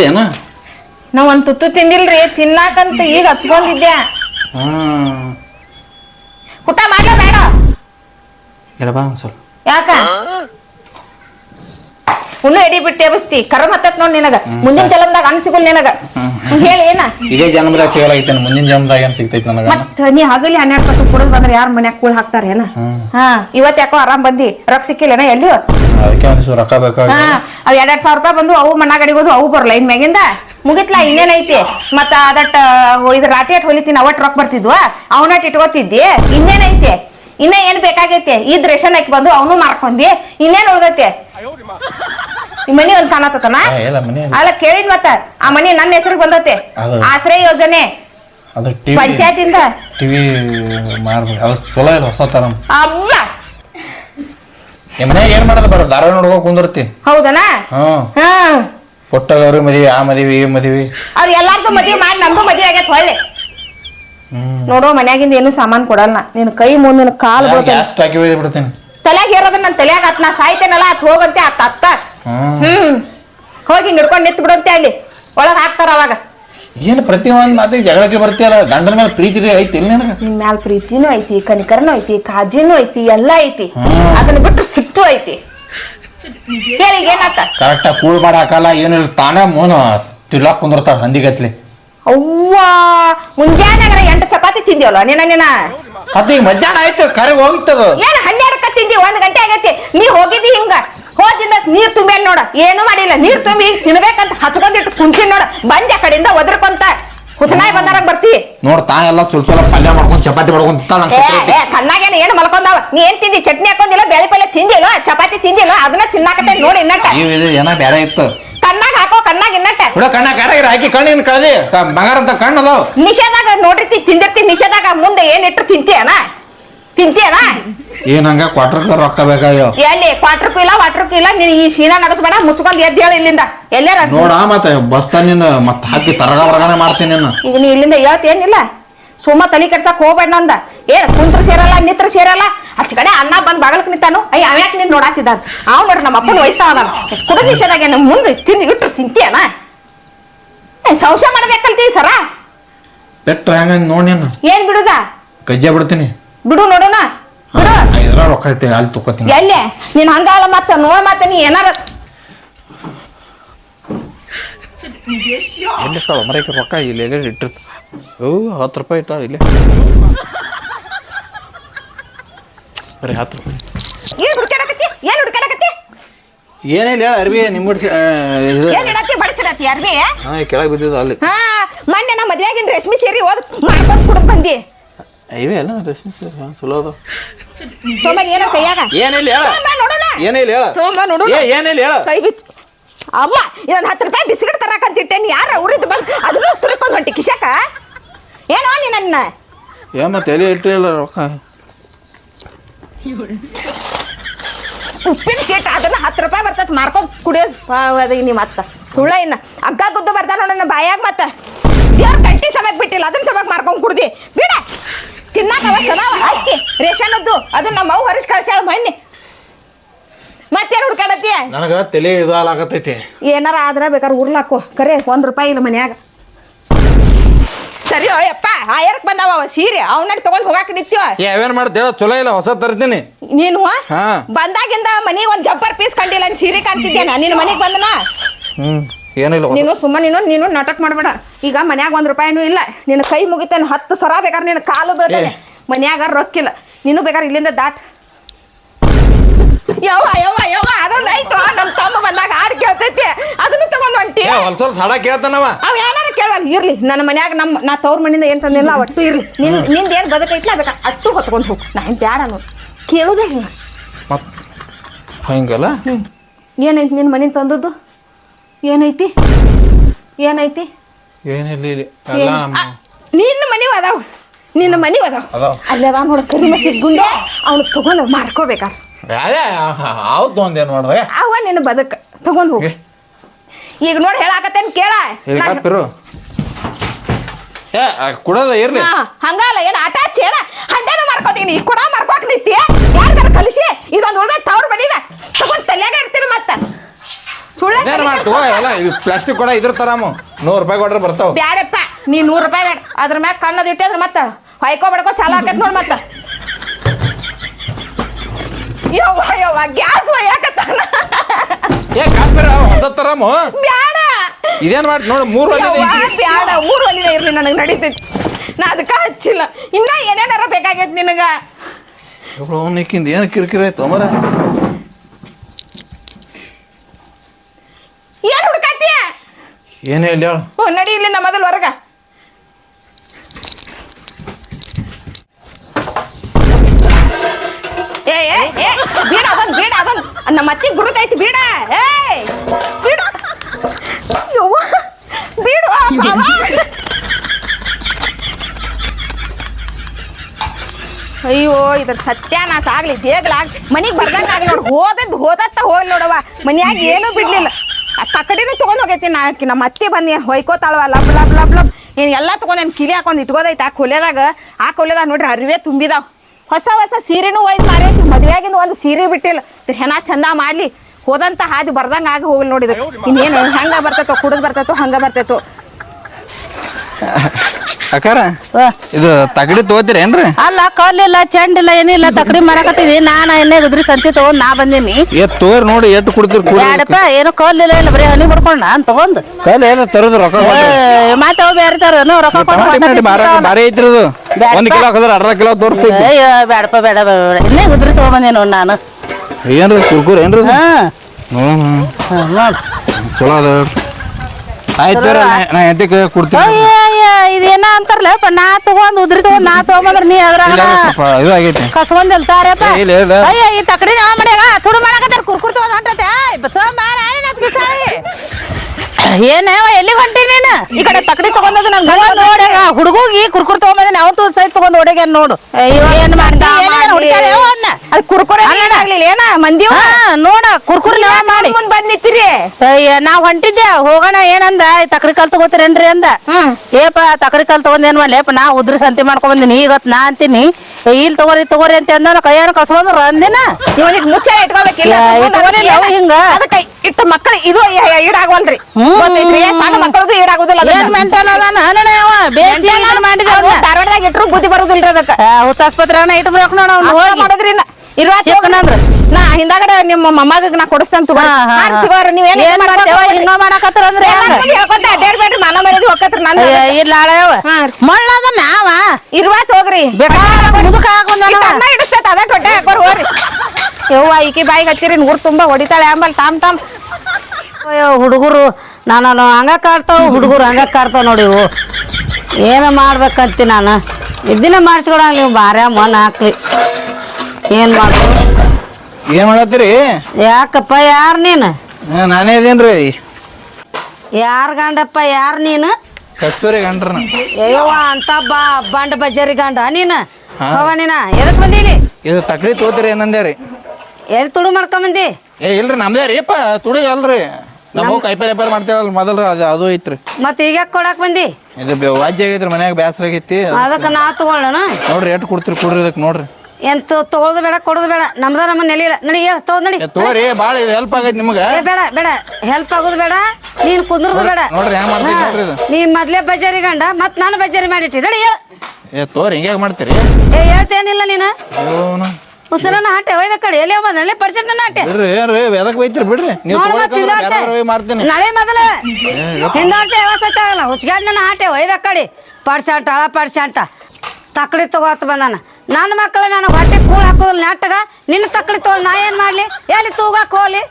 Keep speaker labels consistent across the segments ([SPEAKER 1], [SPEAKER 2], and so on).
[SPEAKER 1] ತಿನ್ನೋದೇನ
[SPEAKER 2] ನಾ ಒಂದ್ ತುತ್ತು ತಿಂದಿಲ್ರಿ ತಿನ್ನಾಕಂತ ಈಗ ಹಚ್ಕೊಂಡಿದ್ದೆ
[SPEAKER 1] ಹಾಂ.
[SPEAKER 2] ಊಟ ಮಾಡ್ಲಾ ಬೇಡ?
[SPEAKER 1] ಎಡಬಾ ಒಂದು ಸ್ವಲ್ಪ.
[SPEAKER 2] ಯಾಕ? ಉಣ್ಣು ಎಡಿ ಬಿಟ್ಟೆ ಬಸ್ತಿ ಕರ ಮತ್ತತ್ ನೋಡ್ ನಿನಗ. ಮುಂದಿನ ಜನ್ಮದಾಗ ಅನ್ ಸಿಗುಲ್ ನಿನಗ. ಹೇಳಿ ಏನ?
[SPEAKER 1] ಇದೇ ಜನ್ಮದಾಗ ಸಿಗಲಾಗಿತ್ತೇನೆ ಮುಂದಿನ ಜನ್ಮದಾಗ ಏನ್ ಸಿಗ್ತೈತಿ ನನಗ?
[SPEAKER 2] ಮತ್ ನೀ ಹಗಲಿ ಹನ್ನೆರಡು ಪರ್ಸೆಂಟ್ ಕುಡಿದ್ ಬಂದ್ರೆ ಯಾರ ಮನ್ಯಾಗ ಕೂಳ್ ಹಾಕ್ತಾರ ಏನ? ಹಾ ಇವತ್ ಯಾಕೋ ಆರಾಮ್ ಬಂದಿ? ರೊಕ್ಕ ಸಿಕ್ಕಿಲ್ಲೇನ ಎಲ್ಲಿ
[SPEAKER 1] ಅದಕ್ಕೆ ಒಂದು ರೊಕ್ಕ ಬೇಕಾಗ.
[SPEAKER 2] ಹಾ ಅವ್ ಎರಡ್ ಸಾವಿರ ರೂಪಾಯಿ ಬಂದು ಅವು ಮಣ್ಣ ಅಡಿಗೋದು ಅವು ಬರ್ಲ ಇನ್ ಮ್ಯಾಗಿಂದ? ಮುಗಿತ್ಲಾ ಇನ್ನೇನೈತಿ ಮತ್ತ ಅದಟ್ ಇದ್ ರಾಟಿ ಅಟ್ ಹೊಲಿತೀನಿ ಅವಟ್ ರೊಕ್ಕ ಬರ್ತಿದ್ವ? ಅವನಟ್ ಇಟ್ಕೋತಿದ್ದಿ? ಇನ್ನೇನೈತಿ ಇನ್ನ ಏನ್ ಬೇಕಾಗೈತಿ? ಈ ರೇಷನ್ ಹಾಕಿ ಬಂದು ಅವನು ಮಾರ್ಕೊಂಡಿ ಇನ್ನೇನ್ ಉಳ್ದೈತಿ? ಈ ಮನಿ ಒಂದ್ ಕಾಣತತನ
[SPEAKER 1] ಏ, ಇಲ್ಲ ಮನೆ
[SPEAKER 2] ಅಲ್ಲ. ಕೇಳಿನ್ ಮತ್ತ. ಆ ಮನಿ ನನ್ನ ಹೆಸರಿಗೆ ಬಂದತೆ.
[SPEAKER 1] ಅದು-
[SPEAKER 2] ಆಶ್ರಯ ಯೋಜನೆ.
[SPEAKER 1] ಅದು ಟಿವಿ
[SPEAKER 2] ಪಂಚಾಯತಿಂದ.
[SPEAKER 1] ಟಿವಿ ಮಾರ್ಬೇಕು ಅದು ಚಲೋ ಇಲ್ಲ ಹೊಸ ತರ
[SPEAKER 2] ಅಲ್ಲ
[SPEAKER 1] ನಿಮ್ಮ ಮನ್ಯಾಗ ಏನ್ ಮಾಡೋದು ಬರ ಧಾರಾವಾಹಿ ನೋಡ್ಕೋ ಕುಂದಿರ್ತಿ.
[SPEAKER 2] ಹೌದನಾ?
[SPEAKER 1] ಹ್ಮ್.
[SPEAKER 2] ಹಾ.
[SPEAKER 1] ಮದ್ವಿ ಆ ಮದ್ವಿ ಈ ಮದ್ವಿ.
[SPEAKER 2] ಅವ್ರ ಎಲ್ಲಾರ್ದು ಮದ್ವಿ ಮಾಡಿ ನಮ್ದು ಮದ್ವೆ ಆಗೈತ್ ಹೊಳ್ಳಿ.
[SPEAKER 1] ಹ್ಮ್.
[SPEAKER 2] ನೋಡೋ ಮನ್ಯಾಗಿಂದ ಏನು ಸಾಮಾನ್ ಕೊಡಲ್ಲ. ನಿನ್ ಕೈ ಮುಂದಿನ ಕಾಲು ಬೀಳ್ತೈತಿ.
[SPEAKER 1] ಗ್ಯಾಸ್ ಟಾಕಿ ಬಿಡ್ತೀನಿ.
[SPEAKER 2] ತಲ್ಯಾಗ ಹೇರೋದ ನನ್ ತಲ್ಯಾಗ ಅತ್ ನಾ ಸಾಯ್ತೇನಲ್ಲ ಅತ್ ಹೋಗಂತೆ ಅತ್ ಅತ್ತ
[SPEAKER 1] ಹ್ಮ್.
[SPEAKER 2] ಹೋಗಿ ಹಿಂಗ್ ಹಿಡ್ಕೊಂಡ್ ನಿಂತ್ ಬಿಡುವಂತೆ ಅಲ್ಲಿ ಒಳಗ್ ಹಾಕ್ತಾರ ಅವಾಗ.
[SPEAKER 1] ಏನು ಪ್ರತಿ ಒಂದ್ ಮಾತಿಗೆ ಜಗಳಕ್ಕೆ ಬರ್ತೀಯಲ್ಲ? ಗಂಡನ ಮೇಲೆ ಪ್ರೀತಿ ರೀ ಐತಿ ಇಲ್ಲ ನಿನಗೆ?
[SPEAKER 2] ನಿನ್ ಮ್ಯಾಲ ಪ್ರೀತಿನೂ ಐತಿ ಕನಿಕರನೂ ಐತಿ ಕಾಜಿನೂ ಐತಿ ಎಲ್ಲಾ ಐತಿ. ಅದನ್ನ ಬಿಟ್ಟು ಸಿಟ್ಟು ಐತಿ. ಹೇಳಿ ಈಗ ಏನಾತ
[SPEAKER 1] ಕರೆಕ್ಟಾಗಿ ಕೂಳ್ ಮಾಡಿ ಹಾಕಲ್ಲ ಏನು ಇಲ್ಲ ತಾನೇ ಮೂನು ತಿರ್ಲಾಕ್ ಕುಂದಿರ್ತಾಳ ಹಂದಿಗತ್ಲಿ.
[SPEAKER 2] ಅವ್ವ ಮುಂಜಾನೆ ಎಂಟು ಚಪಾತಿ ತಿಂದಿವಲ್ಲ ನಿನ್ನ ನಿನ್ನ?
[SPEAKER 1] ಅದು ಈಗ ಮಧ್ಯಾಹ್ನ ಆಯ್ತು ಕರೆ ಹೋಗಿತ್ತದು.
[SPEAKER 2] ಏನ್ ಹನ್ನೆರಡಕ್ಕ ತಿಂದಿ? ಒಂದ್ ಗಂಟೆ ಆಗೈತಿ. ನೀ ಹೋಗಿದ್ದಿ ಹಿಂಗ? ಹೋದಿಂದ ನೀರ್ ತುಂಬಿ ನೋಡ. ಏನು ಮಾಡಿಲ್ಲ. ನೀರ್ ತುಂಬಿ ತಿನ್ಬೇಕಂತ ಹಚ್ಕೊಂಡಿಟ್ಟು ಕುಂತೀನಿ ನೋಡ. ಬಂದೆ ಕಡೆಯಿಂದ ಒದರ್ಕೊಂತ. ಹುಚ್ಚನಾಯಿ ಬಂದಾರಂಗ್ ಬರ್ತಿ.
[SPEAKER 1] ನೋಡ್ ತಾ ಎಲ್ಲ ಸುಲ್ ಸುಲ ಪಲ್ಯ ಮಾಡ್ಕೊಂಡು ಚಪಾತಿ
[SPEAKER 2] ಏ ಕಣ್ಣಾಗೇನ ಏನು ಮಲ್ಕೊಂಡಾವ? ನೀ ಏನ್ ತಿಂದಿ? ಚಟ್ನಿ ಹಾಕೊಂಡಿಲ್ಲ ಬೇಳೆ ಪಲ್ಯ ತಿಂದಿಲ್ಲ ಚಪಾತಿ ತಿಂದಿಲ್ಲ ಅದನ್ನ ತಿನ್ನಾಕತ್ತೆ ನೋಡಿ ಇನ್ನಟ್ಟ.
[SPEAKER 1] ಏನ ಬೇರೆ ಇತ್ತು.
[SPEAKER 2] ಕಣ್ಣಾಗ ಹಾಕೋ ಕಣ್ಣಾಗ ಇನ್ನಟ್ಟ.
[SPEAKER 1] ಹುಡ ಕಣ್ಣ ಕಾರಾಗಿರ ಹಾಕಿ ಕಣ್ಣಿನ ಕಳದಿ. ಬಂಗಾರ ಅಂತ ಕಣ್ಣು ಅದಾವ.
[SPEAKER 2] ನಿಷೇಧಾಗ ನೋಡಿರ್ತಿ ತಿಂದಿರ್ತಿ ನಿಷೇಧಾಗ ಮುಂದೆ ಏನ್ ಇಟ್ಟು ತಿಂತೀಯನ? ತಿಂತೀಯನ
[SPEAKER 1] ಏನ್ ಹಂಗ ಕ್ವಾರ್ಟರ್ ರೊಕ್ಕ ಬೇಕಾಗ್ಯೋ?
[SPEAKER 2] ಎಲ್ಲಿ? ಕ್ವಾರ್ಟರ್ಕು ಇಲ್ಲ ವಾಟ್ರಕ್ಕೂ ಇಲ್ಲ. ನೀನ್ ಈ ಶೀನ ನಡೆಸ್ಬೇಡ ಮುಚ್ಕೊಂಡ್ ಎದ್ದು ಹೇಳಿ ಇಲ್ಲಿಂದ. ಎಲ್ಲಾರ
[SPEAKER 1] ನೋಡ ಮತ್ತೆ ಬಸ್ತಾನಿಂದ ಮತ್ತ ಹಾಕಿ ತರಗ ವರ್ಗಾನೆ ಮಾಡ್ತೀನಿ ನಾನು
[SPEAKER 2] ಈಗ ನೀ ಇಲ್ಲಿಂದ ಹೇಳ್ತೇನಿಲ್ಲ ಸುಮ್ಮ ತಲೆ ಕೆಡ್ಸಕ್ ಹೋಗ್ಬೇಡ ನಂದ. ಏನ್ ಕುಂತ್ರ ಸೇರಲ್ಲ ನಿತ್ರ ಸೇರಲ್ಲ? ಅಚ್ಚ ಕಡೆ ಅಣ್ಣ ಬಂದ್ ಬಾಗಲ್ಕ್ ನಿಂತಾನು. ಅಯ್ಯ ಅವ್ಯಾಕ್ ನೀನ್ ನೋಡಾತಿದ್ದ ಅವ್ ನೋಡ್ರಿ ನಮ್ಮ ಅಪ್ಪನ ವಯಸ್ಸಾವ ಕುಡ ನಿಷೇಧಾಗ ಮುಂದೆ ತಿಂದು ಇಟ್ರು ತಿಂತೀಯನ ಸಂಶಯ ಮಾಡೋದ್ ಕಲ್ತೀನಿ ಕಲ್ತೀವಿ ಸರ?
[SPEAKER 1] ಪೆಟ್ರ ಹೆಂಗ ನೋಡ್
[SPEAKER 2] ಏನ್ ಬಿಡುದ?
[SPEAKER 1] ಕಜ್ಜೆ ಬಿಡ್ತೀನಿ.
[SPEAKER 2] ಬಿಡು ನೋಡೋಣ. ಬಿಡು.
[SPEAKER 1] ಇದ್ರ ರೊಕ್ಕ ಐತೆ ಅಲ್ಲಿ ತಗೋತೀನಿ
[SPEAKER 2] ಎಲ್ಲೇ? ನೀನ್ ಹಂಗಲ್ಲ ಮತ್ತ ನೋಡ್ ಮತ್ತ ನೀ ಏನಾರ
[SPEAKER 1] ಎಲ್ಲಿ ಕಳ ಮರಕ್ಕೆ ರೊಕ್ಕ ಇಲ್ಲಿ ಎಲ್ಲಿ ಇಟ್ಟಿರ್ತ? ಓ ಹತ್ತು ರೂಪಾಯಿ ಇಟ್ಟ ಇಲ್ಲಿ. ಬರೀ ಹತ್ತು ರೂಪಾಯಿ.
[SPEAKER 2] ಏನ್ ಹುಡ್ಕಾಡಕತ್ತಿ ಏನ್ ಹುಡ್ಕಾಡಕತ್ತಿ
[SPEAKER 1] ಏನಿಲ್ಲ ಅರ್ಬಿ ನಿಮ್ಮ
[SPEAKER 2] ಏನ್ ಇಡತ್ತಿ ಬಡಚಿಡತ್ತಿ ಅರ್ಬಿ?
[SPEAKER 1] ಹಾ ಕೆಳಗೆ ಬಿದ್ದಿದ್ದು ಅಲ್ಲಿ.
[SPEAKER 2] ಹಾ ಮೊನ್ನೆ ನಮ್ಮ ಮದ್ವೆಗಿನ ರೇಷ್ಮೆ ಸೀರೆ ಓದ್ ಮಾಡ್ಕೊಂಡ್ ಕುಡ್ದ್ ಬಂದಿ.
[SPEAKER 1] ಇವೇ ಎಲ್ಲ ಚಲೋ ಅದಾವ
[SPEAKER 2] ತೊಂಬ ಏನೋ ಕೈಯಾಗ
[SPEAKER 1] ಏನಿಲ್ಲ ಹೇಳ.
[SPEAKER 2] ತೊಂಬ ನೋಡೋಣ.
[SPEAKER 1] ಏನಿಲ್ಲ ಹೇಳ.
[SPEAKER 2] ತೊಂಬ ನೋಡೋಣ.
[SPEAKER 1] ಏ ಏನಿಲ್ಲ ಹೇಳ.
[SPEAKER 2] ಕೈ ಬಿಚ್ಚು. ಅಮ್ಮ ಇದೊಂದ್ ಹತ್ತು ರೂಪಾಯಿ ಬಿಸ್ಕಿಟ್ ತರಾಕಂತಿಟ್ಟೇನಿ ಯಾರ ಉರಿದ್ ಬಂದ್ ಅದನ್ನು ತುರ್ಕೊಂಡ್ ಹೊಂಟಿ ಕಿಶಕ? ಏನೋ ನೀ ನನ್ನ
[SPEAKER 1] ಏ ಮತ್ತೆ ಎಲ್ಲಿ ಇಟ್ಟಿಲ್ಲ ರೊಕ್ಕ?
[SPEAKER 2] ಉಪ್ಪಿನ ಚೀಟ ಅದನ್ನ ಹತ್ತು ರೂಪಾಯಿ ಬರ್ತೈತೆ ಮಾರ್ಕೊಂಡು ಕುಡಿಯೋದು ಅದ ನೀ ಮತ್ತ. ಸುಳ್ಳ ಇನ್ನ. ಅಗ್ಗ ಗುದ್ದು ಬರ್ತಾನ ನನ್ನ ಬಾಯಾಗ ಮತ್ತ. ದೇವ್ರ ಗಂಟಿ ಸಮಯಕ್ಕೆ ಬಿಟ್ಟಿಲ್ಲ ಅದನ್ನ ಸಮಯಕ್ ಮಾರ್ಕೊಂಡು ಕುಡ್ದಿ. ಬಿಡ. ತಿನ್ನಾಕ ಅವಶ್ಯ ಅದಾವ? ಅಕ್ಕಿ ರೇಷನದ್ದು ಅದು ನಮ್ಮ ಅವು ಹರಿಸ್ ಕಳ್ಸ್ಯಾಳ ಮೊನ್ನೆ. ಮತ್ತೇನು ಹುಡ್ಕಾಡತ್ತಿ
[SPEAKER 1] ನನಗ ತಲೆ ಇದಾಲಾಗತೈತಿ. ಆಗತೈತಿ
[SPEAKER 2] ಏನಾರ ಆದ್ರ ಬೇಕಾದ್ರೆ ಉರ್ಲಾಕು. ಕರೆ ಒಂದ್ ರೂಪಾಯಿ ಇಲ್ಲ ಮನ್ಯಾಗ. ಸರಿ ಅಯ್ಯಪ್ಪ ಆಯರ್ಕ್ ಬಂದಾವ ಅವ ಸೀರೆ. ಅವನ್ನ ತಗೊಂಡ್ ಹೋಗಾಕ ನಿತ್ಯವ
[SPEAKER 1] ಯಾವೇನ್ ಮಾಡ್ತೇವ ಚಲೋ ಇಲ್ಲ ಹೊಸ ತರ್ತೀನಿ.
[SPEAKER 2] ನೀನು?
[SPEAKER 1] ಹಾ.
[SPEAKER 2] ಬಂದಾಗಿಂದ ಮನಿಗೆ ಒಂದ್ ಜಬ್ಬರ್ ಪೀಸ್ ಕಂಡಿಲ್ಲ ಸೀರೆ ಕಾಣ್ತಿದ್ದೇನ ನಿನ್ನ ಮನೆಗೆ ಬಂದನ?
[SPEAKER 1] ಹ್ಮ್. ಏನಿಲ್ಲ
[SPEAKER 2] ನೀನು ಸುಮ್ಮ ನೀನು ನೀನು ನಾಟಕ ಮಾಡಬೇಡ. ಈಗ ಮನ್ಯಾಗ ಒಂದ್ ರೂಪಾಯಿನೂ ಇಲ್ಲ. ನಿನ್ನ ಕೈ ಮುಗಿತೇನೆ ಹತ್ತು ಸರ ಬೇಕಾದ್ರೆ ನಿನ್ನ ಕಾಲು ಬೀಳ್ತೇನೆ. ಮನ್ಯಾಗ ರೊಕ್ಕಿಲ್ಲ. ನೀನು ಬೇಕಾದ್ರೆ ಇಲ್ಲಿಂದ ದಾಟ್. ಯವ್ವ ಯವ್ವ ಯವ್ವ ಅದೊಂದು ಆಯ್ತು. ನಮ್ಮ ತಮ್ಮ ಬಂದಾಗ ಹಾಡು ಕೇಳ್ತೈತಿ. ಅದನ್ನು ತಗೊಂಡ್ ಹೊಂಟಿ.
[SPEAKER 1] ಏ ಹೊಲ್ಸ ಹೊಲ್ಸ ಹಾಡ ಕೇಳ್ತಾನವ.
[SPEAKER 2] ಅವ್ ಏನಾರ ಕೇಳಲ್ಲ ಇರ್ಲಿ. ನನ್ನ ಮನ್ಯಾಗ ನಮ್ಮ ನಾ ತವ್ರ ಮನೆಯಿಂದ ಏನ್ ತಂದಿಲ್ಲ ಒಟ್ಟು ಇರ್ಲಿ. ನಿನ್ನಿಂದ ಏನ್ ಬದಕೈತ್ಲ ಅದಕ್ಕೆ? ಅಷ್ಟು ಹೊತ್ಕೊಂಡ್ ಹೋಗು. ನಾ ಏನ್ ಬ್ಯಾಡ ಅನ್ನೋದು. ಕೇಳುದೇ ಇಲ್ಲ.
[SPEAKER 1] ಮತ್ ಹಿಂಗಲ್ಲ?
[SPEAKER 2] ಹ್ಮ್. ಏನೈತಿ ನಿನ್ನ ಮನೆ ತಂದದ್ದು? ಏನೈತಿ? ಏನೈತಿ?
[SPEAKER 1] ಏನಿಲ್ಲ ಇಲ್ಲಿ. ಎಲ್ಲ
[SPEAKER 2] ಏನ್-
[SPEAKER 1] ನಮ್ಮ
[SPEAKER 2] ನಿನ್ನ ಮನೆ ಅದಾವ. ನಿನ್ನ ಮನೆ ಅದಾವ.
[SPEAKER 1] ಅದಾವ.
[SPEAKER 2] ಅಲ್ಲಿ ಅದಾವ ನೋಡ ಕರಿ ಮಸಿ ಗುಂಡ. ಅವ್ನ ತಗೊಂಡು ಮಾರ್ಕೋಬೇಕಾರ.
[SPEAKER 1] ನೋಡ್ದೆ
[SPEAKER 2] ಅವ ನಿನ್ನ ಬದಕ. ತಗೊಂಡ್ ಹೋಗಿ. ಈಗ ನೋಡಿ ಹೇಳಾಕತ್ತೇನ್ ಕೇಳ.
[SPEAKER 1] ಏ ಕುಡೋದ ಇರ್ಲಿ.
[SPEAKER 2] ಹಾ, ಹಂಗಲ್ಲ ಏನ್ ಅಟ್ಯಾಚ್ ಏನ ಹಂಡೇನ ಮಾರ್ಕೋತೀನಿ. ಕೊಡ ಮಾರ್ಕೋಕ್ ನಿಂತಿ ಯಾರ್ಗಾರ ಕಲಿಸಿ? ಇದೊಂದು ಉಳ್ದ ತವ್ರ ಬಂದಿದೆ ತಗೊಂಡ್
[SPEAKER 1] ಏನ್ ಮಾಡ್ತು? ಎಲ್ಲ ಪ್ಲಾಸ್ಟಿಕ್ ಕೂಡ ಇದ್ರ ತರಾಮು. ನೂರು ರೂಪಾಯಿ ಕೊಡ್ರೆ ಬರ್ತಾವ.
[SPEAKER 2] ಬ್ಯಾಡಪ್ಪ ನೀ ನೂರು ರೂಪಾಯಿ ಬೇಡ. ಅದ್ರ ಮ್ಯಾಗ ಕಣ್ಣದ್ ಇಟ್ಟಿದ್ರ ಮತ್ತ ಹೊಯ್ಕೋ ಬಡ್ಕೋ ಚಾಲ ಆಕತ್ ನೋಡ್ ಮತ್ತ. ಯವ್ವ ಯವ್ವ ಗ್ಯಾಸ್ ಒಯ್ಯಾಕತ್ತಾನ
[SPEAKER 1] ಏ ಹೊಸ ತರಾಮು?
[SPEAKER 2] ಬ್ಯಾಡ.
[SPEAKER 1] ಇದೇನ್ ಮಾಡಿ ನೋಡು ಮೂರು
[SPEAKER 2] ಯವ್ವ, ಬ್ಯಾಡ ಊರ್ ಒಲಿನ ಇರ್ಲಿ ನನಗೆ ನಡೀತೈತಿ. ನಾ ಅದಕ್ಕ ಹಚ್ಚಿಲ್ಲ. ಇನ್ನ ಏನೇನಾರ ಬೇಕಾಗೈತಿ ನಿನಗ?
[SPEAKER 1] ಏನ್ ಏನು ಕಿರಿಕಿರಿ ಆಯ್ತು ಮರ
[SPEAKER 2] ಏನ್ ಹುಡುಕಾತಿಯ?
[SPEAKER 1] ಏನೇ ಇಲ್ಲ
[SPEAKER 2] ಓ ನಡಿ ಇಲ್ಲಿಂದ ಮೊದಲು ಹೊರಗ. ಏ ಏ ಏ ಬೀಡ ಅದನ್ ಬೀಡ ಅದನ್ ನಮ್ಮ ಅತ್ತಿ ಗುರುತೈತಿ ಬೀಡ. ಏ ಬೀಡ. ಯವ್ವ ಬೀಡು ಬಾವ. ಅಯ್ಯೋ ಇದ್ರ ಸತ್ಯಾನಾಶ ಆಗ್ಲಿ ದೇಗ್ಲಾಗ್. ಮನಿಗ್ ಬರ್ದಂಗ ಆಗ್ಲಿ ನೋಡ್ ಹೋದದ್ ಹೋದತ್ತ ಹೋಗ್ಲಿ ನೋಡವ್ವ. ಮನ್ಯಾಗ ಏನೂ ಬಿಡ್ಲಿಲ್ಲ. ಆ ತೊಗೊಂಡು ಹೋಗೈತಿನ ಹೋಗೈತಿ ನಾ ಆಕಿ. ನಮ್ಮ ಅತ್ತಿ ಬಂದು ಏನು ಹೊಯ್ಕೋತಾಳವ ಲಬ್ ಲಬ್ ಲಬ್ ಲಬ್. ಏನು ಎಲ್ಲ ತೊಗೊಂಡು ಏನು ಕಿಲಿ ಹಾಕೊಂಡು ಇಟ್ಕೋದೈತೆ ಆ ಕೊಲೆದಾಗ ಆ ಕೊಲೆದಾಗ ನೋಡ್ರಿ ಅರಿವೆ ತುಂಬಿದಾವ್. ಹೊಸ ಹೊಸ ಸೀರೆನೂ ಒಯ್ದು ಮಾರೈತಿ. ಮದುವೆಯಾಗಿಂದ ಒಂದು ಸೀರೆ ಬಿಟ್ಟಿಲ್ಲ. ಹೆಣ ಚಂದ ಮಾಡಲಿ. ಹೋದಂತ ಹಾದಿ ಬರ್ದಂಗೆ ಆಗಿ ಹೋಗ್ಲಿ ನೋಡಿದ್ರು ಇನ್ನೇನು ಹೆಂಗೆ ಬರ್ತೈತೋ ಕುಡಿದು ಬರ್ತೈತೋ ಹಂಗೆ ಬರ್ತೈತೋ.
[SPEAKER 1] ಅಕ್ಕಾರ ಇದು ತಗಡಿ ತಗೋತೀರೇನ್ರಿ
[SPEAKER 3] ಅಲ್ಲ ಕಲ್ಲಿಲ್ಲ ಚೆಂಡಿಲ್ಲ ಏನಿಲ್ಲ ತಕಡಿ ಮಾಡಕತ್ತೀವಿ ನಾನು ಎಣ್ಣೆ ರುದ್ರಿ ಸಂತಿ ತಗೊಂಡ್ ನಾ ಬಂದೀನಿ.
[SPEAKER 1] ಏ ತೋರಿ ನೋಡಿ ಎಷ್ಟು ಕುಡ್ತೀರಿ
[SPEAKER 3] ಬೇಡಪ್ಪ ಏನು ಕಲ್ಲಿಲ್ಲ ಇಲ್ಲ ಬರೀ ಹನಿ ಬಡ್ಕೊಂಡ್ ನಾನು ತಗೊಂಡ್.
[SPEAKER 1] ಕಲ್ ಏನೋ ತರೋದು ರೊಕ್ಕ.
[SPEAKER 3] ಮತ್ತೆ ಅವು ಬೇರೆ ತರನು ರೊಕ್ಕ ಕೊಟ್ಟು
[SPEAKER 1] ಭಾರಿ ಐತ್ರಿ ಅದು ಒಂದ್ ಕಿಲೋ ಹಾಕಿದ್ರೆ ಅರ್ಧ ಕಿಲೋ ತೋರಿಸ್ತೈತಿ
[SPEAKER 3] ಅಯ್ಯೋ ಬೇಡಪ್ಪ ಬೇಡ ಬೇಡ. ಎಣ್ಣೆ ಗುದ್ರಿ ತಗೊಂಬಂದಿ ನೋಡ್ ನಾನು.
[SPEAKER 1] ಏನ್ರಿ ಕುರ್ಕುರ್ ಏನ್ರಿ ನೋಡೋಣ ಚಲೋ ಅದ. ಆಯ್ತು ನಾ- ಎಂಟಕ್ಕೆ ಕೊಡ್ತೀನಿ.
[SPEAKER 3] ಇದೇನ ಅಂತಾರಲ್ಲ ನಾ ತಗೊಂಡ್ ಉದ್ರಿ ತಗೊಂಡ್ ನಾ ತಗೊಂಬಂದ್ರ ನೀ ಅದ್ರಾಗ ಕಸ್ಕೊಂಡ್ ಇಲ್ತಾರಪ್ಪ. ಅಯ್ಯ ಈ ತಕಡಿ ನಾ ಮನ್ಯಾಗ ತುಡು ಮಾಡಕತ್ತಾರ ಕುರ್ಕುರ್ ತಗೊಂಡ್ ಹೊಂಟೈತೆ. ಏನೇವ ಎಲ್ಲಿ ಹೊಂಟಿ ನೀನು?
[SPEAKER 2] ಈ ಕಡೆ ತಕಡಿ ತಗೊಂಡದ ನನ್ ನೋಡ್ಯಾಗ
[SPEAKER 3] ತಗೊಂಡ್ ನೋಡಿ ಹುಡುಗಿ ಕುರ್ಕುರ್ ತಗೊಂಬಂದಿನಿ ಅವತ್ತು ಸೈತ್ ತಗೊಂಡ್ ಹೊಡೆಗೆ ನೋಡು.
[SPEAKER 2] ಅಯ್ಯೋ
[SPEAKER 3] ಏನ್ ಮಾಡ್ತಾ
[SPEAKER 2] ಹುಡುಗ
[SPEAKER 3] ಏನೇನ್
[SPEAKER 2] ಅದ್ ಕುರ್ಕುರೆ. ಆಗ್ಲಿಲ್ಲ ಏನ ಮಂದಿ
[SPEAKER 3] ನೋಡ ಕುರ್ಕುರ್ ಮಾಡಿ.
[SPEAKER 2] ಮುಂದ್ ಬಂದ್ ನಿಂತಿರಿ.
[SPEAKER 3] ಅಯ್ಯ ನಾವ್ ಹೊಂಟಿದ್ದೆ. ಹೋಗೋಣ ಏನಂದ? ತಕಡಿ ಕಲ್ ತಗೋತೀರೇನ್ರಿ ಅಂದ. ಏಪ ತಕಡಿ ಕಲ್ ತಗೊಂಡ್ ಏನ್ ಮಾಡ್ಲೇಪ ನಾ ಉದ್ರಿ ಸಂತಿ ಮಾಡ್ಕೊಂಡ್ ಬಂದಿನಿ. ಈಗ ನಾ ಅಂತೀನಿ. ಇಲ್ಲಿ ಇಲ್ ತಗೋರಿ ತಗೋರಿ ಅಂತ ಅಂದ ಕೈಯನ್ನು ಕಸ್ಕೊಂಡ್ರ ಅಂದಿನ.
[SPEAKER 2] ಇವನಿಗೆ ಇಟ್ಕೋಬೇಕಿಲ್ಲ.
[SPEAKER 3] ಅವ ಹಿಂಗ.
[SPEAKER 2] ಅದಕ್ಕೆ ಇಟ್ಟ ಮಕ್ಕಳು ಇದು ಈಡಾಗವಲ್ರಿ. ಸಣ್ಣ ಮಕ್ಕಳದು ಈಡಾಗುದಿಲ್ಲ
[SPEAKER 3] ಏನ್ ಮೆಂಟಲ್ ಅದಾನ? ಅನಣ ಅವ. ಬೇಸಿ ಮಾಡಿದ
[SPEAKER 2] ಧಾರವಾಡದಾಗ ಇಟ್ರು ಬುದ್ಧಿ ಬರುದಿಲ್ರಿ ಅದಕ್ಕೆ.
[SPEAKER 3] ಹುಚ್ಚ ಆಸ್ಪತ್ರೆನ ಇಟ್ಟು ಬಿಡಕ್ ನೋಡ
[SPEAKER 2] ಮಾಡೋದ್ರಿ. ಇರುವ
[SPEAKER 3] ಸಿಕ್ಕನಂದ್ರ.
[SPEAKER 2] ನಾ ಹಿಂದಾಗಡೆ ನಿಮ್ಮ ಮೊಮ್ಮಗ ನಾ ಕೊಡಿಸ್ತೇನೆ ತಗೋ.
[SPEAKER 3] ಹಾ, ಹಾ, ಹಾ.
[SPEAKER 2] ನೀವೇನ್
[SPEAKER 3] ಏನ್ ಮಾಡ್ತೇವ ಹಿಂಗ ಮಾಡಕತ್ತಾರ ಅಂದ್ರೆ?
[SPEAKER 2] ಹೇಳ್ಕೊತ ಅಡ್ಡಾಡ್ಬೇಡ್ರಿ ಮನ ಮರ್ಯಾದೆ ಹೋಗತ್ರಿ ನಂದು
[SPEAKER 3] ಇಲ್ಲ ಅಳಯವ
[SPEAKER 2] ಹಾ.
[SPEAKER 3] ಮಳ್ಳದ ನಾವ
[SPEAKER 2] ಇರುವಾತ್ ಹೋಗ್ರಿ. ಅನ್ನ ಹಿಡಿಸ್ತೈತ ಅದ ಟೊಟ್ಟೆ ಹಾಕೋರ್ ಹೋಗ್ರಿ. ಯವ್ವ ಈಕಿ ಬಾಯಿಗೆ ಹಚ್ಚಿರಿ ಊರ್ ತುಂಬಾ ಹೊಡಿತಾಳೆ ಆಮೇಲೆ ತಾಮ್ ತಾಮ್
[SPEAKER 4] ಅಯ್ಯೋ ಹುಡುಗರು ನಾನು ಹಂಗ ಕಾಡ್ತಾವ ಹುಡುಗರು ಹಂಗ ಕಾಡ್ತಾವ ನೋಡಿ ಇವು. ಏನು ಮಾಡ್ಬೇಕಂತಿ ನಾನು? ಇದನ್ನ ಮಾಡಿಸ್ಕೊಡ ನೀವು ಬಾರ್ಯ ಮನ್ ಹಾಕ್ಲಿ. ಏನು ಮಾಡು
[SPEAKER 1] ಏನ್ ಮಾಡತ್ತೀರಿ?
[SPEAKER 4] ಯಾಕಪ್ಪ ಯಾರ್ ನೀನು?
[SPEAKER 1] ನಾನೇ ಇದೇನ್ರಿ.
[SPEAKER 4] ಯಾರ್ ಗಂಡಪ್ಪ ಯಾರ್ ನೀನು?
[SPEAKER 1] ಕಸ್ತೂರಿ ಗಂಡ್ರನ
[SPEAKER 4] ಅಯ್ಯೋ ಅಂತ ಬಾ ಬಂಡ ಬಜಾರಿ ಗಂಡ ನೀನು. ಹೋಗ ನೀನ. ಎದಕ್ ಬಂದೀನಿ
[SPEAKER 1] ಇದು ತಕ್ಡಿ ತಗೋತೀರಿ ಏನಂದೇರಿ
[SPEAKER 4] ಎಲ್ಲಿ ತುಳು ಮಾಡ್ಕೊಂಬಂದಿ
[SPEAKER 1] ಏ ಇಲ್ರಿ ನಮ್ದೇ ರೀಪ್ಪ ತುಡಿ ಅಲ್ರಿ. ನಮಗೂ ಕೈಪೇರ್ ರಿಪೇರ್ ಮಾಡ್ತೇವಲ್ಲ ಮೊದಲು ಅದು ಅದು ಐತ್ರಿ.
[SPEAKER 4] ಮತ್ತೆ ಈಗ ಕೊಡಕ್ ಬಂದಿ?
[SPEAKER 1] ಇದು ವಾಜ್ಯ ಆಗೈತ್ರಿ ಮನ್ಯಾಗ ಬ್ಯಾಸರ ಆಗೈತಿ
[SPEAKER 4] ಅದಕ್ಕೆ ನಾ ತಗೊಳ್ಳೋಣ.
[SPEAKER 1] ನೋಡ್ರಿ ಎಷ್ಟು ಕೊಡ್ತೀರಿ ಕೊಡ್ರಿ ಇದಕ್ಕೆ ನೋಡ್ರಿ.
[SPEAKER 4] ಎಂತ ತಗೊಳ್ದು ಬೇಡ ಕೊಡೋದು ಬೇಡ. ನಮ್ದ ನಮ್ಮ ನೆಲೆ ಇಲ್ಲ. ನಡಿ ಹೇಳ ತಗೊಂಡ್ ನಡಿ.
[SPEAKER 1] ತೋರಿ ಇದು ಹೆಲ್ಪ್ ಆಗೈತಿ ನಿಮ್ಗ.
[SPEAKER 4] ಏ ಬೇಡ ಬೇಡ. ಹೆಲ್ಪ್ ಆಗೋದು ಬೇಡ. ನೀನ್ ಕುಂದ್ರದು ಬೇಡ.
[SPEAKER 1] ನೋಡ್ರಿ ಹೆಂಗ್ ಮಾಡ್ತೀವಿ ನೋಡ್ರಿ ಇದು.
[SPEAKER 4] ನೀ ಮೊದ್ಲೇ ಬಜಾರಿ ಗಂಡ ಮತ್ ನಾನು ಬಜಾರಿ ಮಾಡಿಟ್ಟಿ ನಡಿ ಹೇಳ.
[SPEAKER 1] ಏ ತೋರಿ ಹಿಂಗ್ಯಾಗ ಮಾಡ್ತೀರಿ?
[SPEAKER 4] ಏ ಹೇಳ್ತೇನಿಲ್ಲ ನೀನು.
[SPEAKER 1] ಅಯ್ಯೋನ
[SPEAKER 4] ಹುಚ್ಚಲನ್ನ ಹಾಟೆ ಒಯ್ದ ಕಡೆ. ಎಲ್ಲಿ ಬಂದಲ್ಲಿ ಪರ್ಸೆಂಟ್ ಹಾಟೆ?
[SPEAKER 1] ಬಿಡ್ರಿ ಏನ್ರಿ ಎದಕ್ ಬೈತ್ರಿ ಬಿಡ್ರಿ. ನೀವು
[SPEAKER 4] ನೋಡ್ ಮತ್ತ್ ಹಿಂದ ವರ್ಷ.
[SPEAKER 1] ಮಾಡ್ತೀನಿ.
[SPEAKER 4] ನಾಳೆ ಮೊದಲ. ಆಗಲ್ಲ ಹುಚ್ಗಾಡ್ ನನ್ನ ಹಾಟೆ ಒಯ್ದ ಕಡೆ. ಪರ್ಸೆಂಟ್ ಅಳ ಪರ್ಸೆಂಟ್ ತಕ್ಕಡಿ ತಗೋತ ಬಂದಾನ. ನನ್ನ ಮಕ್ಕಳು ನಾನು ಹೊಟ್ಟೆ ಕೂಳ್ ಹಾಕೋದಿಲ್ಲ ನೆಟ್ಟಗ, ನಿನ್ನ ತಕ್ಕಡಿ ತೋಲ್ ನಾ ಏನು ಮಾಡಲಿ? ಎಲ್ಲಿ ತೂಗಾಕ ಹೋಲಿ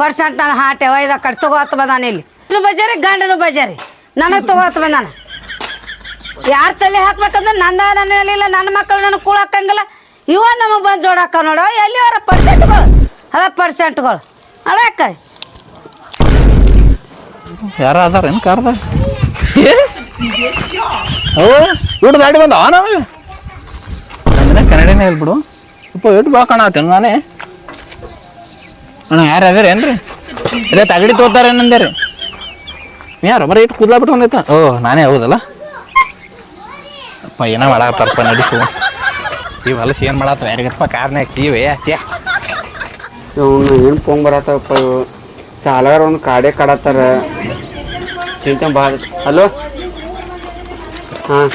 [SPEAKER 4] ಪರ್ಸೆಂಟ್ ನಾನು ಹಾಟೆ ಒಯ್ದ ಕಡೆ ತಗೋತ ಬಂದಾನ ಇಲ್ಲಿ. ಇನ್ನು ಬಜಾರಿ ಗಂಡನು ಬಜಾರಿ ನನಗೆ ತಗೋತ ಬಂದಾನ. ಯಾರ ತಲೆ ಹಾಕ್ಬೇಕಂದ್ರೆ ನಂದ ನನ್ನ ಹೇಳಿಲ್ಲ ನನ್ನ ಮಕ್ಕಳು ನನಗೆ ಕೂಳ್ ಹಾಕಂಗಿಲ್ಲ. ಇವ ನಮಗೆ ಬಂದು ಜೋಡಾಕ ನೋಡೋ, ಎಲ್ಲಿ ಅವರ ಪರ್ಸೆಂಟ್ಗಳು? ಹಳ ಪರ್ಸೆಂಟ್ಗಳು. ಅಳಕ
[SPEAKER 1] ಯಾರ ಅದಾರ ಏನು ಕಾರ್ದ ಓ ದಾಡಿ ಬಂದ ಕನ್ನಡನೇ ಹೇಳ್ಬಿಡು ಸ್ವಲ್ಪ ಇಟ್ಟು ಬಾ ಕಾಣತ್ತೇನು ನಾನೇ ಅಣ್ಣ, ಯಾರು ಅದಾರ ಏನ್ರಿ? ಅದೇ ತಗಡಿ ತೋತಾರ ಏನಂದೇರಿ? ಯಾರು, ಬರೀ ಇಟ್ಟು ಕೂದ್ಲಾ ಬಿಟ್ಕೊಂಡೈತ ಓ, ನಾನೇ ಹೌದಲ್ಲ? ಅಪ್ಪ, ಏನೋ ಮಾಡಾಕತ್ತಾರಪ್ಪ ನಡೀತು ಈ ಹೊಲಸ ಏನು ಮಾಡತ್ತ ಯಾರಿಗಪ್ಪ ಕಾರ್ನ್ಯಾಗ ಸೀವೆ ಚೇ
[SPEAKER 5] ಏನು ತೊಗೊಂಬರತ್ತಪ್ಪ ಇವು ಸಾಲಾರ ಒಂದು ಕಾಡೆ ಕಾಡತ್ತಾರ. ಚಿಂತೆ ಭಾಳ ಹಲೋ? ಹಾಂ,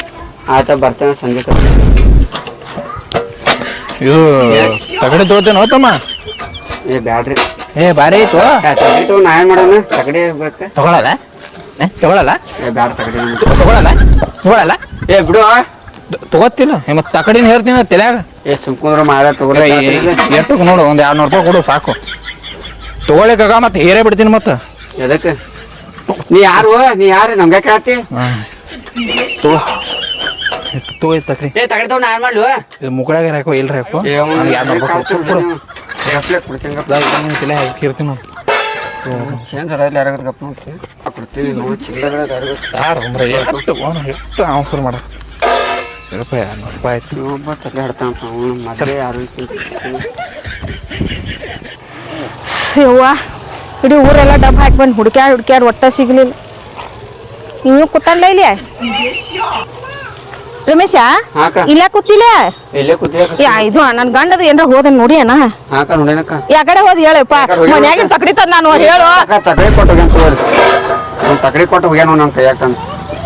[SPEAKER 5] ಆಯ್ತಾ, ಬರ್ತೇನೆ ಸಂಜೆ
[SPEAKER 1] ಇದು ತಗಡಿ ತಗೋತೇನೋ ತಮ್ಮ?
[SPEAKER 5] ಏ ಬ್ಯಾಡ್ರಿ.
[SPEAKER 1] ಏ ಭಾರಿ ಐತು
[SPEAKER 5] ತಗಡಿ ತಗೋ ನಾ ಏನು ಮಾಡೋಣ? ತಗಡಿ ಬೇಕು?
[SPEAKER 1] ತಗೊಳಲ್ಲ? ಏ ತಗೊಳಲ್ಲ?
[SPEAKER 5] ಏ ಬ್ಯಾಡ ತಗಡಿ.
[SPEAKER 1] ತಗೊಳಲ್ಲ? ತಗೊಳಲ್ಲ?
[SPEAKER 5] ಏ ಬಿಡು.
[SPEAKER 1] ತಗೋತಿಲ್ಲ. ಮತ್ತೆ ತಕಡಿನ ಹೇಳ್ತೀನಿ ತಲೆಯಾಗ.
[SPEAKER 5] ಏ ಸುಮ್ಕುಂದ್ರ ಮಾಡ ತಗೊಳ್ಳಿ
[SPEAKER 1] ಎಷ್ಟು ನೋಡು ಒಂದು ಎರಡು ನೂರು ರೂಪಾಯಿ ಕೊಡು ಸಾಕು. ತಗೊಳಿಕಾಗ ಮತ್ತೆ ಹೇರೇ ಬಿಡ್ತೀನಿ ಮತ್ತೆ.
[SPEAKER 5] ಎದಕ್ಕೆ ನೀ ಯಾರು? ನೀ ಯಾರು? ನಮ್ಗೆ ಕೇಳ್ತಿ
[SPEAKER 1] ತಗೋ. ತಗೋ ತಕ್ರಿ.
[SPEAKER 5] ಏ ತಗಡಿ ತಗೋ ನಾ ಏನು ಮಾಡ್ಲು
[SPEAKER 1] ಇದು ಮುಕ್ಕಳಾಗ ಹಾಕೋ ಇಲ್ರಿ ಹಾಕೋ
[SPEAKER 5] ಏ ಅವ್ನು
[SPEAKER 1] ನನಗೆ ಎರಡು ನೂರು ರೂಪಾಯಿ ಕೊಡು. ಕೊಡು
[SPEAKER 5] ಗಪ್ಲೆ ಕೊಡ್ತೀನಿ
[SPEAKER 1] ತಲೆ ಹಾಕಿರ್ತೀನಿ ನಾನು
[SPEAKER 5] ಚೇಂಜ್ ಅದ ಇಲ್ಲ ಯಾರಾಗದ ಗಪ್ಪ ನೋಡ್ತೀನಿ ಕೊಡ್ತೀನಿ ನೋಡಿ ಚಿಲ್ಲದ ಯಾರಿಗೂ
[SPEAKER 1] ಯಾರು ಒಂಬ್ರ ಎಷ್ಟು ಅವನು ಎಷ್ಟು ಅವಸರ ಮಾಡ. ಸರಿ ರೂಪಾಯಿ ನೂರು ರೂಪಾಯಿ ಆಯ್ತು
[SPEAKER 5] ಒಬ್ಬ ತಲೆ ಹಿಡ್ತಾನ ಅವನು ಮೊದಲೇ ಯಾರು
[SPEAKER 2] ಯವ್ವ ಇಡೀ ಊರೆಲ್ಲ ಡಬ್ಬ ಹಾಕಿ ಬಂದು ಹುಡ್ಕ್ಯಾಡ್ ಹುಡ್ಕ್ಯಾಡ್ ಒಟ್ಟ ಸಿಗ್ಲಿಲ್ಲ. ನೀವು ಕೂತಲ್ಲ ಇಲ್ಲಿ ರಮೇಶ? ಇಲ್ಲ ಕೂತಿಲ್ಲ? ಇದು ನನ್ ಗಂಡದ ಏನ್ರ ಹೋದ ನೋಡಿ ಅಣ್ಣ. ಯಾಕಡೆ ಹೋದ್ ಹೇಳಪ್ಪ. ಮನ್ಯಾಗಿನ ತಕಡಿ ತಂದ ನಾನು ಹೇಳು.
[SPEAKER 5] ತಕಡಿ ಕೊಟ್ಟು ತಗಡಿ ಕೊಟ್ಟು ಹೋಗ್ಯಾನ ನನ್ನ ಕೈಯಾಗ ತಂದು.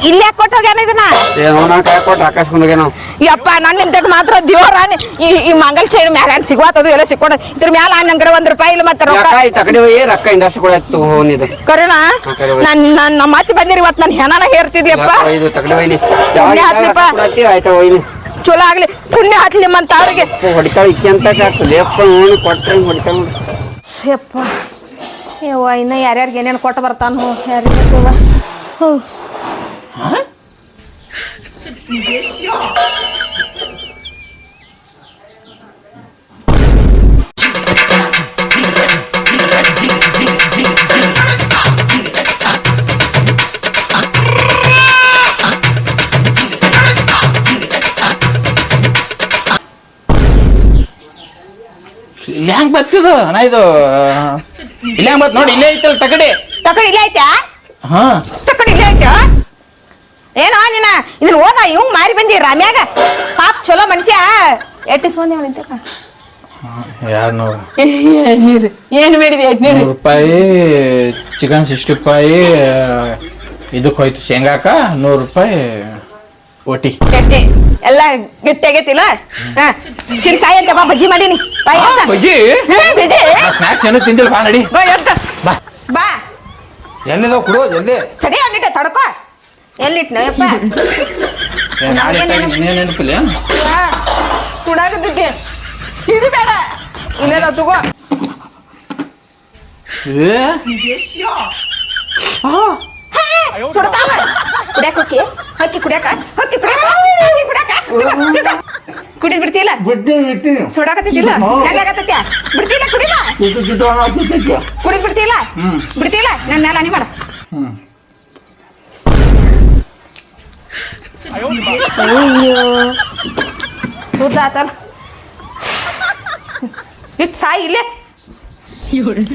[SPEAKER 2] ಇಲ್ಲೇ ಕೊಟ್ಟು ಹೋಗ್ಯಾನ ಇದನ್ನ?
[SPEAKER 5] ಏನೋ ಕೈ ಕೊಟ್ಟು ಆಕಾಶ ಹೋಗ್ಯಾನ
[SPEAKER 2] ಯಪ್ಪ ನನ್ನ ಮಾತ್ರ ದೇವ್ರ ಈ ಈ ಮಂಗಲ್ ಚೈನ್ ಮ್ಯಾಲ ಸಿಗುವತ್ತದು ಎಲ್ಲ ಸಿಕ್ಕೊಡ ಇದ್ರ ಮ್ಯಾಲ ನನ್ನ ಕಡೆ ಒಂದ್ ರೂಪಾಯಿ ಇಲ್ಲ ಮತ್ತೆ ರೊಕ್ಕ.
[SPEAKER 5] ಈ ತಗಡಿ ಹೋಗಿ ರೊಕ್ಕ ಇಂದಷ್ಟು ಕೂಡ ಹೋನಿದು
[SPEAKER 2] ಕರೆನಾ. ನನ್ ನನ್ ನಮ್ಮ ಅತ್ತಿ ಬಂದಿರಿ ಇವತ್ತು ನನ್ನ ಹೆಣನ ಹೇರ್ತಿದ್ಯಪ್ಪ.
[SPEAKER 5] ಇದು ತಗಡಿ ಹೋಯ್ನಿ
[SPEAKER 2] ಪುಣ್ಯ ಹತ್ಲಿಪ್ಪ.
[SPEAKER 5] ಆಯ್ತಾ ಹೋಯ್ನಿ
[SPEAKER 2] ಚಲೋ ಆಗ್ಲಿ. ಪುಣ್ಯ ಹತ್ಲಿ ನಿಮ್ಮಂತ ಅವ್ರಿಗೆ.
[SPEAKER 5] ಹೊಡಿತಾಳ ಇಕ್ಕಿ ಅಂತ ಲೇಪ ನೋಡಿ. ಹೊಡಿತಾಳ
[SPEAKER 2] ಇನ್ನ ಯಾರ್ಯಾರಿಗೆ ಏನೇನು ಕೊಟ್ಟು ಬರ್ತಾನು ಯಾರ್ಯಾರ ಹ್ಞೂ
[SPEAKER 1] ಇಲ್ಲಿ ಹೆಂಗ್ ಬತ್ತಿದು ನಾ ಇದು ಇಲ್ಲಿ ಹೆಂಗ್ ಬತ್ ನೋಡಿ ಇಲ್ಲೇ ಐತಲ್ಲ ತಗಡಿ
[SPEAKER 2] ತಕಡಿ ಇಲ್ಲೇ ಆಯ್ತಾ
[SPEAKER 1] ಹಾ.
[SPEAKER 2] ತಕಡಿ ಇಲ್ಲೇ ಐತಾ ಏನೋ ನೀನ? ಇದನ್ನ ಓದ ಇವಂಗ್ ಮಾರಿ ಬಂದಿ ರಾಮ್ಯಾಗ. ಪಾಪ ಚಲೋ ಮನುಷ್ಯ. ಎಟ್ಟಿಸ್ಕೊಂಡಿ ಅವನಿಂತ
[SPEAKER 1] ಯಾರು ನೂರು
[SPEAKER 2] ನೀರು ಏನು ಮಾಡಿದೆ
[SPEAKER 1] ನೂರು ರೂಪಾಯಿ ಚಿಕನ್ ಸಿಕ್ಸ್ಟಿ ರೂಪಾಯಿ ಇದಕ್ಕೆ ಹೋಯ್ತು ಶೇಂಗಾಕ ನೂರು ರೂಪಾಯಿ ಒಟಿ.
[SPEAKER 2] ಚಟ್ನಿ ಎಲ್ಲ ಗಟ್ಟಿ ಆಗೈತಿಲ್ಲ? ಹಾ ಸಾಯಿ ಅಂತ ಬಾ ಬಜ್ಜಿ ಮಾಡೀನಿ. ಬಾಯ್ ಅಂತ.
[SPEAKER 1] ಬಜ್ಜಿ?
[SPEAKER 2] ಬಜ್ಜಿ.
[SPEAKER 1] ಸ್ನಾಕ್ಸ್ ಏನು ತಿಂದಿಲ್ಲ ಬಾ ನಡಿ.
[SPEAKER 2] ಬಾ ಎತ್ತ
[SPEAKER 1] ಬಾ.
[SPEAKER 2] ಬಾ.
[SPEAKER 1] ಕುಡೋ ಕೊಡು ಜಲ್ದಿ
[SPEAKER 2] ಸರಿ ಅಂದಿಟ್ಟೆ ತಡ್ಕೋ. ಎಲ್ಲಿಟ್ನ ಯಪ್ಪ?
[SPEAKER 1] ಇನ್ನೇನು ನೆನಪಿಲ್ಲ
[SPEAKER 2] ಸುಡಾಗತ್ತಿದ್ದೆ. ಹಿಡಿಬೇಡ ಇಲ್ಲೆಲ್ಲ ತಗೋ.
[SPEAKER 1] ಏ?
[SPEAKER 2] ಸುಡ್ತಾವ. ಕುಡ್ಯಾಕ ಹೊಕ್ಕಿ? ಹೊಕ್ಕಿ ಕುಡ್ಯಾಕ? ಹೊಕ್ಕಿ ಕುಡ್ಯಾಕ? ಹೊಕ್ಕಿ ಕುಡ್ಯಾಕ. ಕುಡಿದ್ ಬಿಡ್ತಿಲ್ಲ ಸುಡಾಕತ್ತಿದ್ದಿಲ್ಲ? ಹೆಂಗಾಗತ್ತೈತ್ಯ ಬಿಡ್ತಿಲ್ಲ ಕುಡಿದ? ಕುಡಿದ್. ಬಿಡ್ತಿಲ್ಲ ನನ್ನ ಮೇಲೆ ಹನಿ ಮಾಡ.
[SPEAKER 1] ಹ್ಮ್.
[SPEAKER 2] 十五啊！不打得了，你咋一脸？有人。